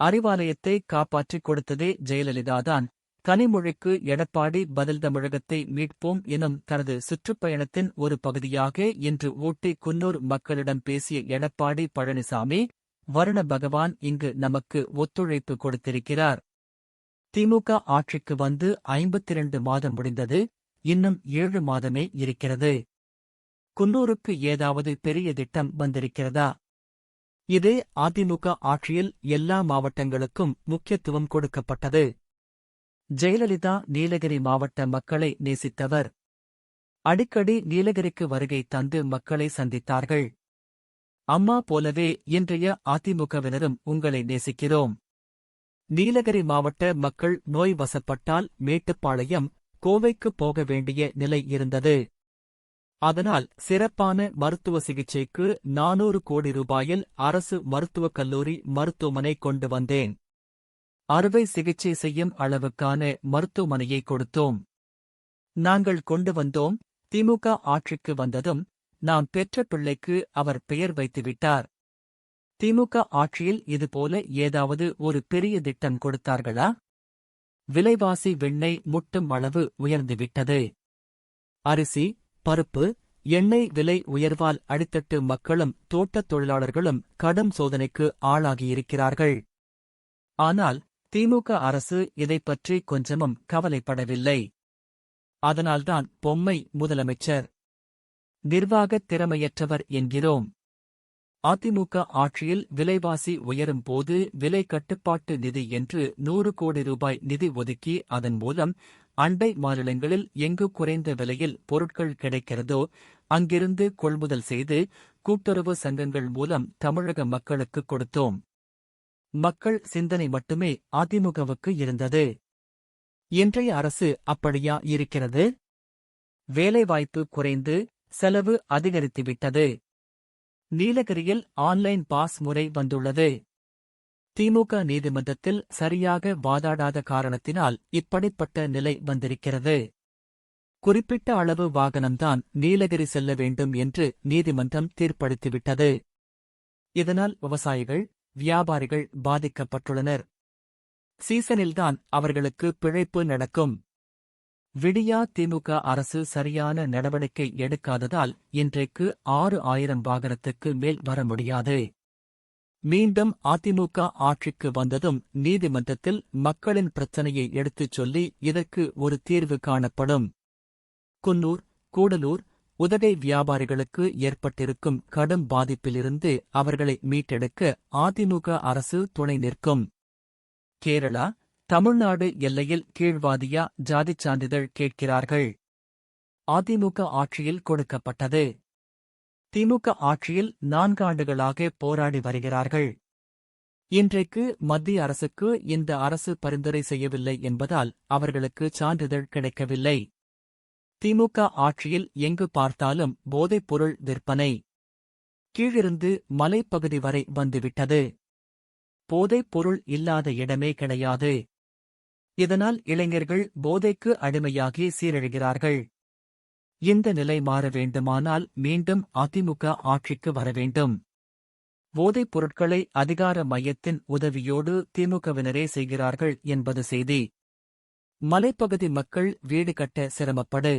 அறிவாலயத்தை காப்பாற்றிக் கொடுத்ததே ஜெயலலிதாதான் கனிமொழிக்கு எடப்பாடி பதில் தமிழகத்தை மீட்போம் எனும் தனது சுற்றுப்பயணத்தின் ஒரு பகுதியாக இன்று ஊட்டி குன்னூர் மக்களிடம் பேசிய எடப்பாடி பழனிசாமி வருண பகவான் இங்கு நமக்கு ஒத்துழைப்பு கொடுத்திருக்கிறார். திமுக ஆட்சிக்கு வந்து ஐம்பத்திரண்டு மாதம் முடிந்தது இன்னும் ஏழு மாதமே இருக்கிறது. குன்னூருக்கு ஏதாவது பெரிய திட்டம் வந்திருக்கிறதா? இதே அதிமுக ஆட்சியில் எல்லா மாவட்டங்களுக்கும் முக்கியத்துவம் கொடுக்கப்பட்டது. ஜெயலலிதா நீலகிரி மாவட்ட மக்களை நேசித்தவர். அடிக்கடி நீலகிரிக்கு வருகை தந்து மக்களை சந்தித்தார்கள். அம்மா போலவே இன்றைய அதிமுகவினரும் உங்களை நேசிக்கிறோம். நீலகிரி மாவட்ட மக்கள் நோய் வசப்பட்டால் மேட்டுப்பாளையம் கோவைக்கு போக வேண்டிய நிலை இருந்தது. அதனால் சிறப்பான மருத்துவ சிகிச்சைக்கு நானூறு கோடி ரூபாயில் அரசு மருத்துவக் கல்லூரி மருத்துவமனை கொண்டு வந்தேன். அறுவை சிகிச்சை செய்யும் அளவுக்கான மருத்துவமனையை கொடுத்தோம். நாங்கள் கொண்டு வந்தோம். திமுக ஆட்சிக்கு வந்ததும் நாம் பெற்ற பிள்ளைக்கு அவர் பெயர் வைத்துவிட்டார் திமுக ஆட்சியில் இதுபோல ஏதாவது ஒரு பெரிய திட்டம் கொடுத்தார்களா? விலைவாசி வெண்ணெய் முட்டும் அளவு உயர்ந்துவிட்டது அரிசி பருப்பு எண்ணெய் விலை உயர்வால் அடித்தட்டு மக்களும் தோட்டத் தொழிலாளர்களும் கடும் சோதனைக்கு ஆளாகியிருக்கிறார்கள். ஆனால் திமுக அரசு இதைப் பற்றி கொஞ்சமும் கவலைப்படவில்லை. அதனால்தான் பொம்மை முதலமைச்சர் நிர்வாகத் திறமையற்றவர் என்கிறோம். அதிமுக ஆட்சியில் விலைவாசி உயரும் போது விலை கட்டுப்பாட்டு நிதி என்று நூறு கோடி ரூபாய் நிதி ஒதுக்கி அதன் மூலம் அண்டை மாநிலங்களில் எங்கு குறைந்த விலையில் பொருட்கள் கிடைக்கிறதோ அங்கிருந்து கொள்முதல் செய்து கூட்டுறவு சங்கங்கள் மூலம் தமிழக மக்களுக்கு கொடுத்தோம். மக்கள் சிந்தனை மட்டுமே அதிமுகவுக்கு இருந்தது. இன்றைய அரசு அப்படியா இருக்கிறது? வேலைவாய்ப்பு குறைந்து செலவு அதிகரித்துவிட்டது. நீலகிரியில் ஆன்லைன் பாஸ் முறை வந்துள்ளது. திமுக நீதிமன்றத்தில் சரியாக வாதாடாத காரணத்தினால் இப்படிப்பட்ட நிலை வந்திருக்கிறது. குறிப்பிட்ட அளவு வாகனம்தான் நீலகிரி செல்ல வேண்டும் என்று நீதிமன்றம் தீர்ப்பளித்துவிட்டது. இதனால் விவசாயிகள் வியாபாரிகள் பாதிக்கப்பட்டுள்ளனர். சீசனில்தான் அவர்களுக்கு பிழைப்பு நடக்கும். விடியா திமுக அரசு சரியான நடவடிக்கை எடுக்காததால் இன்றைக்கு ஆறு ஆயிரம் வாகனத்துக்கு மேல் வர முடியாது. மீண்டும் அதிமுக ஆட்சிக்கு வந்ததும் நீதிமன்றத்தில் மக்களின் பிரச்சனையை எடுத்துச் சொல்லி இதற்கு ஒரு தீர்வு காணப்படும். குன்னூர் கூடலூர் உதகை வியாபாரிகளுக்கு ஏற்பட்டிருக்கும் கடும் பாதிப்பிலிருந்து அவர்களை மீட்டெடுக்க அதிமுக அரசு துணை நிற்கும். கேரளா தமிழ்நாடு எல்லையில் கீழ்வாதியா ஜாதிச் சான்றிதழ் கேட்கிறார்கள். அதிமுக ஆட்சியில் கொடுக்கப்பட்டது. திமுக ஆட்சியில் நான்காண்டுகளாக போராடி வருகிறார்கள். இன்றைக்கு மத்திய அரசுக்கு இந்த அரசு பரிந்துரை செய்யவில்லை என்பதால் அவர்களுக்கு சான்றிதழ் கிடைக்கவில்லை. திமுக ஆட்சியில் எங்கு பார்த்தாலும் போதைப்பொருள் விற்பனை. கீழிருந்து மலைப்பகுதி வரை வந்துவிட்டது. போதைப் பொருள் இல்லாத இடமே கிடையாது. இதனால் இளைஞர்கள் போதைக்கு அடிமையாகி சீரழிகிறார்கள். இந்த நிலை மாற வேண்டுமானால் மீண்டும் அதிமுக ஆட்சிக்கு வர வேண்டும். போதைப் பொருட்களை அதிகார மையத்தின் உதவியோடு திமுகவினரே செய்கிறார்கள் என்பது செய்தி. மலைப்பகுதி மக்கள் வீடு கட்ட சிரமப்படு.